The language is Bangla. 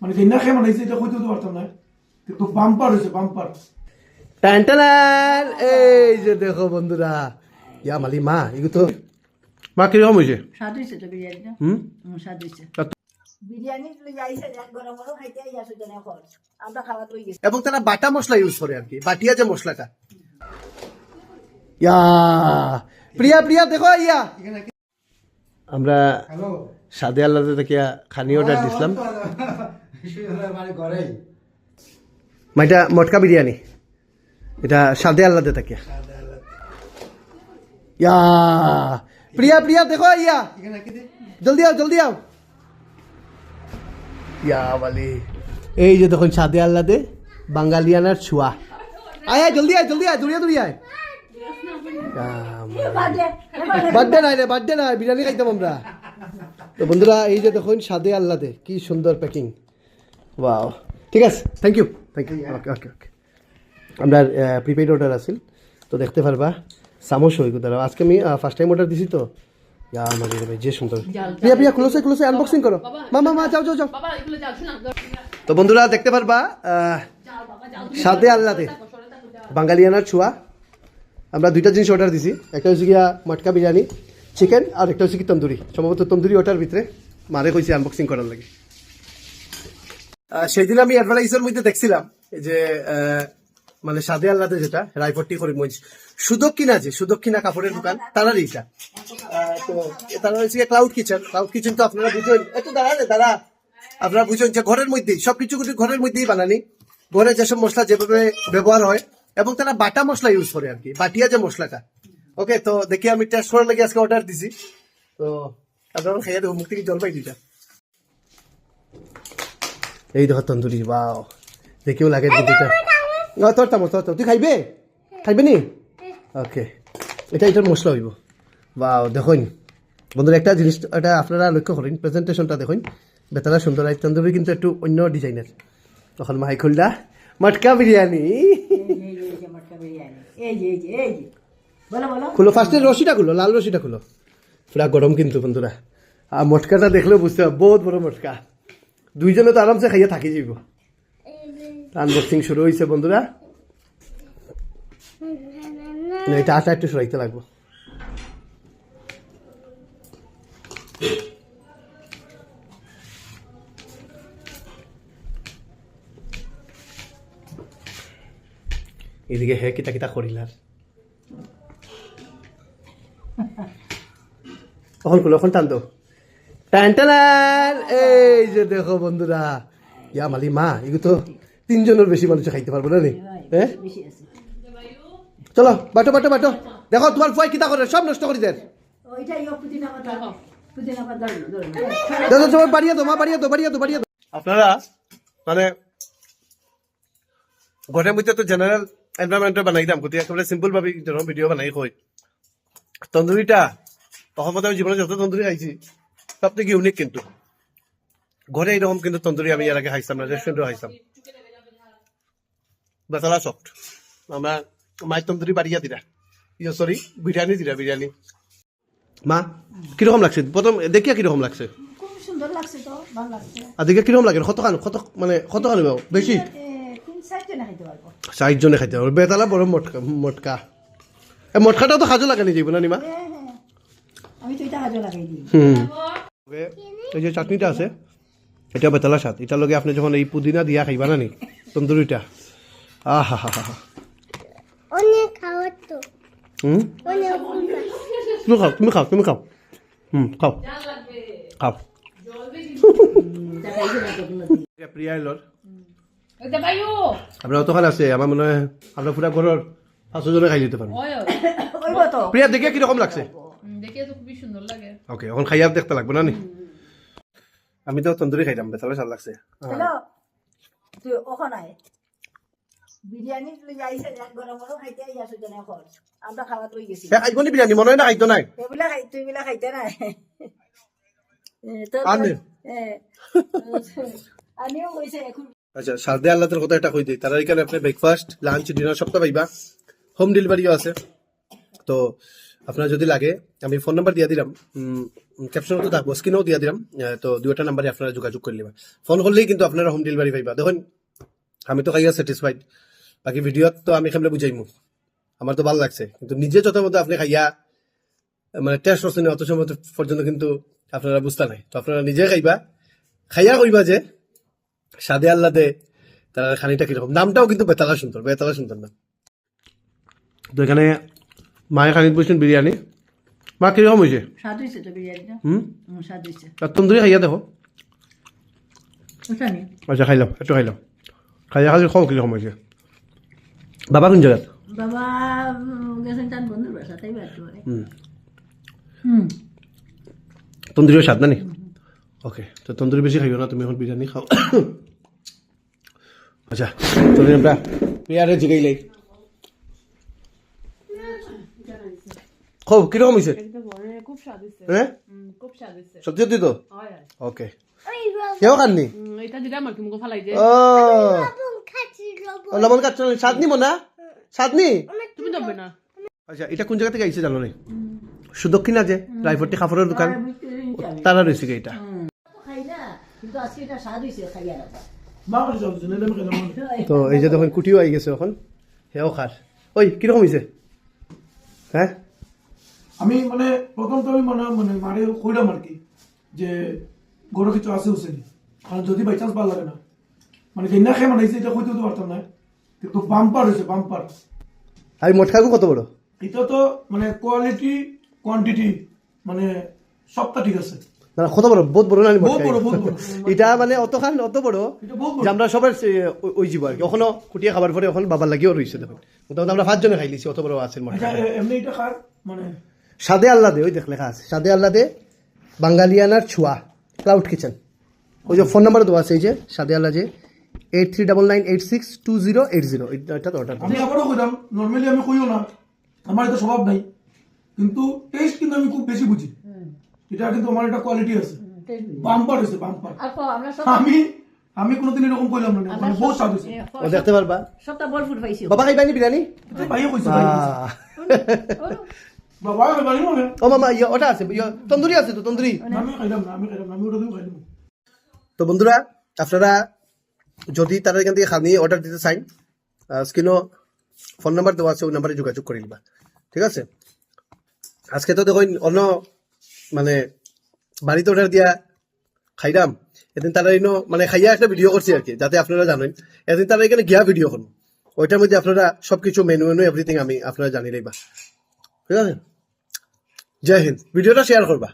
মানে যেনা খেয়ে বানাইছে এটা কইতে পারতাম না। কিন্তু বাম্পার হয়েছে বাম্পার এই যে দেখো বন্ধুরা। ইয়া মালি মা এগুলো তো। মা কীরকম হয়েছে স্বাদ হয়েছে তো বিরিয়ানিটা? হুম? স্বাদ এবং তারা বাটা মশলা ইউজ করে আর কি বাটিয়া যে মশলাটা। ইয়া প্রিয়া প্রিয়া দেখো ইয়া। আমরা সাদে আল্লাহ থেকে খানি অর্ডার দিছিলাম। ঘরে মা এটা মটকা বিরিয়ানি। এটা সাদে আল্লাদে থাকে। ইয়া প্রিয়া প্রিয়া দেখো ইয়া। জলদি আও জলদি আও। ইয়া বালি। এই যে দেখুন সাদে আল্লাদে বাঙালিয়ানার ছুয়া। আয় আয় জলদি আয় জলদি আয় দৌড়িয়া দৌড়িয়া আয়। বার্থডে নাই রে বার্থডে নাই বিরিয়ানি খাইতাম আমরা। তো বন্ধুরা এই যে দেখুন সাদে আল্লাদে কি সুন্দর প্যাকিং ওয়াও ঠিক আছে thank you thank you okay okay okay আমরা প্রিপেড অর্ডার আছিল তো দেখতে পারবা সামোস হয়ে গেল। আজকে আমি ফার্স্ট টাইম অর্ডার দিছি তো। মানে ভাই, যে সুন্দর। প্রিয়া প্রিয়া ক্লোজে ক্লোজে আনবক্সিং করো। মা মা মা যাও যাও যাও। বাবা এগুলো যাও শোনা। তো বন্ধুরা দেখতে পারবা বাঙালিয়ানার ছোঁয়া। আমরা দুইটা জিনিস অর্ডার দিছি। একটা হচ্ছে গিয়া মটকা বিরিয়ানি চিকেন আর একটা হচ্ছে কি তন্দুরি। সম্ভবত তন্দুরি ওটার ভিতরে মারে কইছে আনবক্সিং করার লাগে। সেদিন আমি অ্যাডভার্টাইজের মধ্যে দেখছিলাম যে মানে সাদে আল্লাতে যেটা রায়পট্টি করিমগঞ্জ সুদক্ষিণা যে সুদক্ষিণা কাপড়ের দোকান তারারই এটা আহ, তো তারা হচ্ছে ক্লাউড কিচেন ক্লাউড কিচেন তো আপনারা বুঝবেন একটু দাঁড়া রে দাঁড়া। আপনারা বুঝবেন যে ঘরের মধ্যেই সবকিছু কিছু ঘরের মধ্যেই বানানি। ঘরে যেসব মশলা যেভাবে ব্যবহার হয় এবং তারা বাটা মশলা ইউজ করে আর কি বাটিয়া যে মশলাটা। ওকে তো দেখি আমি টেস্ট করার লাগে আজকে অর্ডার দিছি। তো আপনারা খেয়ে দেবো মুখ থেকে জল এই দেখো তন্দুরি বাও দেখিও লাগে তোর তামো তোর। তুই খাইবে? খাইবে নি? ওকে এটা এটার মশলা হইব। বাও দেখুন বন্ধুরা একটা জিনিস এটা আপনারা লক্ষ্য করেন প্রেজেন্টেশনটা দেখুন বেতারা সুন্দর আর তন্দুরি কিন্তু একটু অন্য ডিজাইনের। তখন মাহাই খুললা মটকা বিরিয়ানি। এই এই এই এই এই খুলো ফার্স্টে রশিটা খুলো লাল রশিটা খুলো। পুরা গরম কিন্তু বন্ধুরা। আর মটকাটা দেখলেও বুঝতে হবে বহুত বড় মটকা। দুইজনে তো আরামসে খাইয়ে থাকি যাব। আনবক্সিং শুরু হয়েছে বন্ধুরা। এটা আটা একটু সরাইতে লাগবো। এদিকে হে কিতা কিতা করিলার। এখন খুলো এখন টান দো। টান টান এই যে দেখো বন্ধুরা, ইয়া মালি মা, এগুলো তো তিনজনের বেশি মানুষ খাইতে পারব না হ্যাঁ? চলো, বাটো বাটো বাটো। দেখো, তোমার ফয় কিতা করে, সব নষ্ট করে দেন। আপনারা মানে ঘরের মধ্যে তো জেনারেল বানাই দাম, গতিকে একেবারে সিম্পল ভাবে যেরকম ভিডিও বানাই কই তন্দুরিটা অসমত আমি জীবনে যত তন্দুরি খাইছি সব থেকে ইউনিক কিন্তু। ঘরে এরকম কিন্তু তন্দুরি আমি এর আগে খাইছিলাম না রেস্টুরেন্টে খাইছিলাম। বেতলা সফট আমরা মায়ের তন্দুরি বাড়িয়া দিলা ইয়ে সরি বিরিয়ানি দিলা বিরিয়ানি। মা কীরকম লাগছে? প্রথম দেখিয়া কীরকম লাগছে? আর দেখে কীরকম লাগে? কত খান কত মানে কত খান বেশি? এ, জনে খাইতে পারব। ষাট জনে খাইতে হবে বেতালা বড় মটকা মটকা। এই মটকাটাও তো সাজু লাগানি যাইব না নিমা হ্যাঁ হ্যাঁ। হাজো হুম। এই যে চাটনিটা আছে। এটা বেতলা স্বাদ এটার লগে আপনি যখন এই পুদিনা দিয়া খাইবা না নি তন্দুরিটা। আহা হা হা অনেক খাওয়ার তো। হুম? তুমি খাও তুমি খাও তুমি খাও। হুম খাও। খাও। প্রিয়া এলোর ওইটা অতখান আছে আমার মনে হয় আপনার পুরা ঘরের পাঁচজনে খাই দিতে পারব ওই ওইব তো। প্রিয়া দেখে কীরকম লাগছে? দেখে তো খুবই সুন্দর লাগে। ওকে এখন খাইয়া দেখতে লাগবে না নি? আমি তো তন্দুরি খাইতাম বেতালে ভালো লাগছে। তুই ওখানে বিরিয়ানি তুই যাইছে গরম গরম খাইতে আইয়াছো জানে খরচ আমরা খাওয়া তুই গেছি। আইবনি বিরিয়ানি? মনে না খাইতো নাই? এগুলা খাই তুই গুলা খাইতে নাই? এ, তোর- আনে। এ, আমিও কইছে এখন। আচ্ছা সারদে আল্লাহর কথা একটা কই দিই তারা এখানে আপনি ব্রেকফাস্ট লাঞ্চ ডিনার সবটা পাইবা। হোম ডেলিভারিও আছে। তো আপনারা যদি লাগে, আমি ফোন নাম্বার দিয়ে দিলাম ক্যাপশনও তো থাকব স্ক্রিনেও দিয়ে দিলাম তো দুইটা নাম্বারে আপনারা যোগাযোগ করে নেবেন। ফোন করলেই কিন্তু আপনারা হোম ডেলিভারি পাইবা। দেখুন, আমি তো খাইয়া স্যাটিসফাইড বাকি ভিডিওত তো আমি কেমনে বুঝাইমু আমার তো ভালো লাগছে। কিন্তু নিজে যত মতো আপনি খাইয়া মানে টেস্ট হচ্ছে না অত সময় পর্যন্ত কিন্তু আপনারা বুঝতে নাই। তো আপনারা নিজে খাইবা। খাইয়া কইবা যে, সাদে আল্লাদে তার খানিটা কীরকম। নামটাও কিন্তু বেতালা সুন্দর বেতালা সুন্দর নাম। তো এখানে মায়ের খানিত বলছেন বিরিয়ানি। মা কীরকম হয়েছে? স্বাদ হয়েছে তো বিরিয়ানিটা। হুম? হুম, স্বাদ হয়েছে আর তন্দুরি খাইয়া দেখো। নি আচ্ছা খাইলাম একটু খাইলাম খাইয়া খালি খাও কীরকম হয়েছে? বাবা কোন জায়গাত বাবা গেছেন তার বন্ধুর বাসা তাই ব্যস্ত করে হুম। হুম। তন্দুরিও স্বাদ নানি ওকে তো তন্দুরি বেশি খাইও না তুমি এখন বিরিয়ানি খাও। আচ্ছা তন্দুরি আমরা পেয়ারে জিগাইলাই খুব কীরকম হয়েছে। হ্যাঁ? খুব স্বাদ হয়েছে। সত্যি সত্যি তো? হয় হয়। ওকে। কেউ খাননি? যে? ও। লবণ কাটছ স্বাদ নিব না স্বাদ নি তুমি দেবে না। আচ্ছা এটা কোন জায়গা থেকে আইছে জানো নি? সুদক্ষিণ আছে রায়ফটি কাপড়ের দোকান। তারা রয়েছে এটা। তো এই যে দেখুন কুটিও আই গেছে এখন হেও খার। ওই কীরকম হয়েছে? হ্যাঁ? আমি মানে প্রথম তো আমি মানে মানে মারে কইলাম আর কি যে গরু কিছু আছে উসেনি কারণ যদি বাই চান্স ভালো লাগে না। মানে যেনা খেয়ে মানে এটা কইতে তো পারতাম না। কিন্তু বাম্পার হয়েছে বাম্পার আর মটকাগু কত বড়? এটা তো মানে কোয়ালিটি কোয়ান্টিটি মানে সবটা ঠিক আছে। না কত বড়? বহুত বড় না বড় বড়। এটা মানে অত বড় এটা বহুত যে আমরা সবার ওই- জীব আর কি। ওখানে কুটিয়া খাবার পরে ওখানে বাবার লাগিয়েও রয়েছে দেখুন। আমরা পাঁচজনে খাই লিছি অত বড় আছে এ- এমনি এটা খার মানে সাদে আল্লাহ দে ওই দেখ লেখা আছে। সাদে আল্লাহ দে বাঙালিয়ানার ছোঁয়া ক্লাউড কিচেন ওই যে ফোন নাম্বার দেওয়া আছে এই যে সাদে আল্লাহ যে eight three double nine eight six two zero eight zero এটা অর্ডার আমি আবারও কইলাম নর্মালি আমি কইও না আমার এটা স্বভাব নাই। কিন্তু টেস্ট কিন্তু আমি খুব বেশি বুঝি। এটা কিন্তু আমার একটা কোয়ালিটি আছে। বাম্পার হয়েছে বাম্পার আমি আমি কোনোদিন এরকম কইলাম না মানে বহুত স্বাদ হয়েছে। ও দেখতে পারবা? সবটা বল ফুট পাইছি। বাবা খাইবানি বিরিয়ানি? ভাইও কইছে ভাই কইছে। আহ। বাবা খাইবানি মানে ও মামা ইয়ে ওটা আছে ইয়ে, তন্দুরি আছে তো তন্দুরি আমি খাইলাম না আমি খাইলাম আমি ওটা দিয়ে খাইলাম তো বন্ধুরা আপনারা যদি তারা এখান থেকে খানি অর্ডার দিতে চান স্ক্রিনও ফোন নাম্বার দেওয়া আছে ওই নাম্বারে যোগাযোগ করে নিবা। ঠিক আছে? আজকে তো দেখুন অন্য মানে বাড়িতে অর্ডার দিয়া খাইলাম এদিন তারা ইনো মানে খাইয়া একটা ভিডিও করছি আর কি যাতে আপনারা জানেন। এদিন তারা এখানে গিয়া ভিডিও করুন। ওইটার মধ্যে আপনারা সবকিছু মেনু মেনু এভরিথিং আমি আপনারা জানি লইবা ঠিক আছে? জয় হিন্দ। ভিডিওটা শেয়ার করবা।